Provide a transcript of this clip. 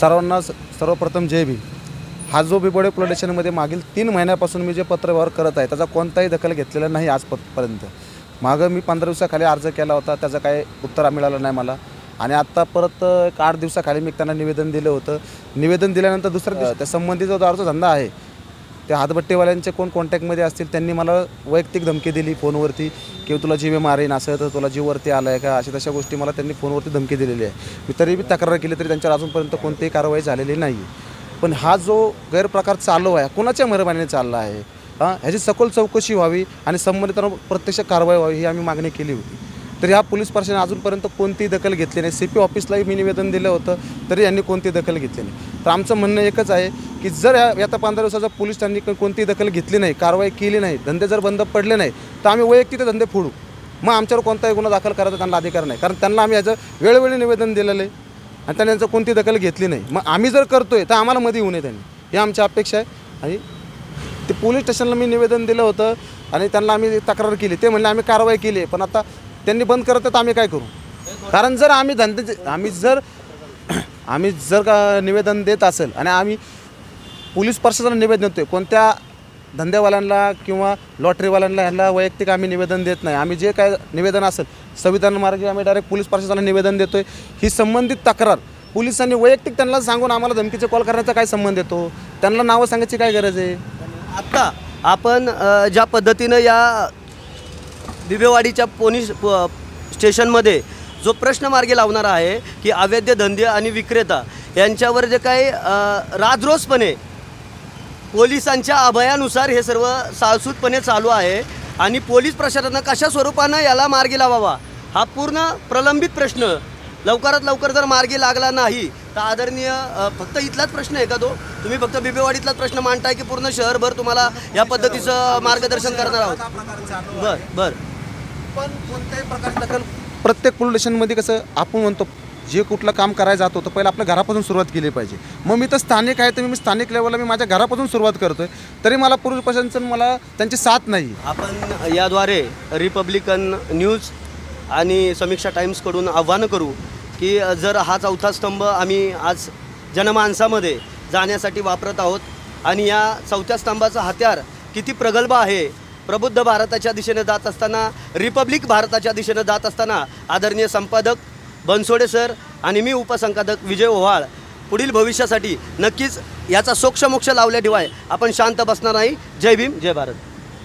सर्वांना स- सर्वप्रथम जय भीम. हा जो बिबोडे पोलीस स्टेशनमध्ये मागील तीन महिन्यापासून मी जे पत्रव्यवहार करत आहे त्याचा कोणताही दखल घेतलेला नाही आजपर्यंत. मागं मी पंधरा दिवसाखाली अर्ज केला होता त्याचं काही उत्तर मिळालं नाही मला. आणि आत्ता परत एक आठ दिवसाखाली मी त्यांना निवेदन दिलं होतं. निवेदन दिल्यानंतर दुसऱ्या त्या संबंधित जो दारूचा धंदा आहे त्या हातभट्टीवाल्यांचे कोण कॉन्टॅक्टमध्ये असतील त्यांनी मला वैयक्तिक धमकी दिली फोनवरती की तुला जीवे मारेन असं तर तुला जीववरती आलं आहे का? अशा तशा गोष्टी मला त्यांनी फोनवरती धमकी दिलेली आहे. मी तरी बी तक्रार केली तरी त्यांच्यावर अजूनपर्यंत कोणतीही कारवाई झालेली नाही. पण हा जो गैरप्रकार चालू आहे कोणाच्या मेहरबानीने चालला आहे? हां ह्याची सखोल चौकशी व्हावी आणि संबंधितांवर प्रत्यक्ष कारवाई व्हावी ही आम्ही मागणी केली होती. तर ह्या पोलीस प्रशासन अजूनपर्यंत कोणतीही दखल घेतली नाही. सी पी ऑफिसलाही मी निवेदन दिलं होतं तरी यांनी कोणती दखल घेतली नाही. तर आमचं म्हणणं एकच आहे की जर या आता पंधरा दिवसाचा पोलीस त्यांनी कोणतीही दखल घेतली नाही कारवाई केली नाही धंदे जर बंद पडले नाही तर आम्ही वैयक्तिक धंदे फोडू. मग आमच्यावर कोणताही गुन्हा दाखल करायचा त्यांना अधिकार नाही. कारण त्यांना आम्ही याचं वेळोवेळी निवेदन दिलेलं आहे आणि त्यांनी यांचं कोणती दखल घेतली नाही. मग आम्ही जर करतोय तर आम्हाला मध्ये येऊ नये त्यांनी. ही आमची अपेक्षा आहे. आणि ते पोलीस स्टेशनला मी निवेदन दिलं होतं आणि त्यांना आम्ही तक्रार केली. ते म्हणले आम्ही कारवाई केली आहे पण आता त्यांनी बंद करत तर आम्ही काय करू? कारण जर आम्ही धंदे आम्ही जर आम्ही जर का निवेदन देत असेल आणि आम्ही पोलीस प्रशासनाला निवेदन देतो कोणत्या धंदेवाल्यांना किंवा लॉटरीवाल्यांना ह्यांना वैयक्तिक आम्ही निवेदन देत नाही. आम्ही जे काय निवेदन असेल संविधान मार्गे आम्ही डायरेक्ट पोलीस प्रशासनाला निवेदन देतोय. ही संबंधित तक्रार पोलिसांनी वैयक्तिक त्यांना सांगून आम्हाला धमकीचे कॉल करण्याचा काय संबंध येतो? त्यांना नावं सांगायची काय गरज आहे? आत्ता आपण ज्या पद्धतीनं या बिबेवाडीच्या पोलीस प- स्टेशनमध्ये जो प्रश्न मार्गी लावणार आहे की अवैध धंदे आणि विक्रेता यांच्यावर जे काही राजरोसपणे पोलिसांच्या अभयानुसार हे सर्व साळसूतपणे चालू आहे आणि पोलीस प्रशासनानं कशा स्वरूपानं याला मार्गी लावावा हा पूर्ण प्रलंबित प्रश्न लवकरात लवकर जर मार्गी लागला नाही तर आदरणीय फक्त इथलाच प्रश्न आहे का तो? तुम्ही फक्त बिबेवाडीतलाच प्रश्न मांडताय की पूर्ण शहरभर तुम्हाला या पद्धतीचं मार्गदर्शन करणार आहोत? बर बर. पण कोणत्याही प्रकारची दखल प्रत्येक पोलीस स्टेशनमध्ये कसं आपण म्हणतो जे कुठलं काम करायला जातो तर पहिलं आपल्या घरापासून सुरुवात केली पाहिजे. मग मी तर स्थानिक आहे तर मी स्थानिक लेवलला मी माझ्या घरापासून सुरुवात करतोय. तरी मला पोलीस प्रशासन मला त्यांची साथ नाही. आपण याद्वारे रिपब्लिकन न्यूज आणि समीक्षा टाईम्सकडून आव्हान करू की जर हा चौथा स्तंभ आम्ही आज जनमानसामध्ये जाण्यासाठी वापरत आहोत आणि या चौथ्या स्तंभाचं हत्यार किती प्रगल्भ आहे प्रबुद्ध भारताच्या दिशेने जात असताना रिपब्लिक भारताच्या दिशेने जात असताना आदरणीय संपादक बनसोडे सर आणि मी उपसंपादक विजय ओव्हाळ पुढील भविष्यासाठी नक्कीच याचा सोक्षमोक्ष लावल्याशिवाय आपण शांत बसणार नाही. जय भीम जय भारत.